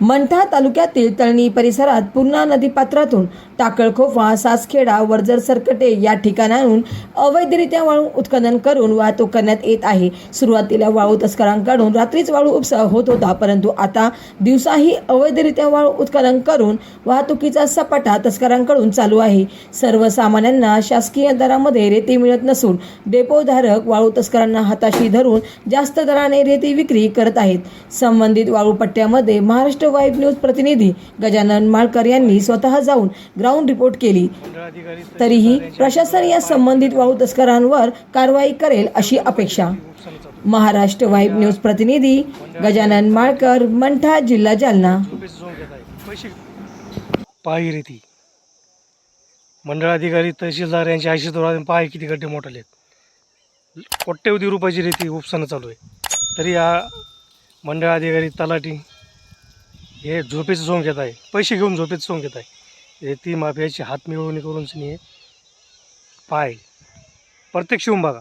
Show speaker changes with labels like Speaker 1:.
Speaker 1: मंठा तालुक्यातील तळणी परिसरात पूर्णा नदीपात्रातून टाकळखोफा सासखेडा वर्जर सरकटे या ठिकाणाहून अवैधरित्या वाळू उत्खनन करून वाहतूक करण्यात येत आहे. सुरुवातीला वाळू तस्करांकडून रात्रीच वाळू उपसा होत होता परंतु आता दिवसाही अवैधरित्या वाळू उत्खनन करून वाहतुकीचा सपाटा तस्करांकडून चालू आहे. सर्वसामान्यांना शासकीय दरामध्ये रेती मिळत नसून डेपोधारक वाळू तस्करांना हाताशी धरून जास्त दराने रेती विक्री करत आहेत. संबंधित वाळूपट्ट्यामध्ये महाराष्ट्र वाईब न्यूज प्रतिनिधी गजानन माळकर यांनी स्वतः जाऊन ग्राउंड रिपोर्ट केली. तरीही प्रशासन या संबंधित वाळू तस्करांवर कारवाई करेल अशी अपेक्षा. महाराष्ट्र वाईब न्यूज प्रतिनिधी गजानन माळकर मंठा जिल्हा जालना.
Speaker 2: मंडळ अधिकारी मंडळाधिकारी तहसीलदार यांच्या आशीर्वाद पाय किती गड्डे मोठाले आहेत कोट्यवधी रुपयाची रेती उपसणं चालू आहे. तरी या मंडळाधिकारी तलाठी हे झोपेचं सोंग घेत आहे. पैसे घेऊन झोपेचं सोंग घेत आहे. ती माफियाची हात मिळवणी करून सनी हे पाय. प्रत्यक्ष येऊन बघा.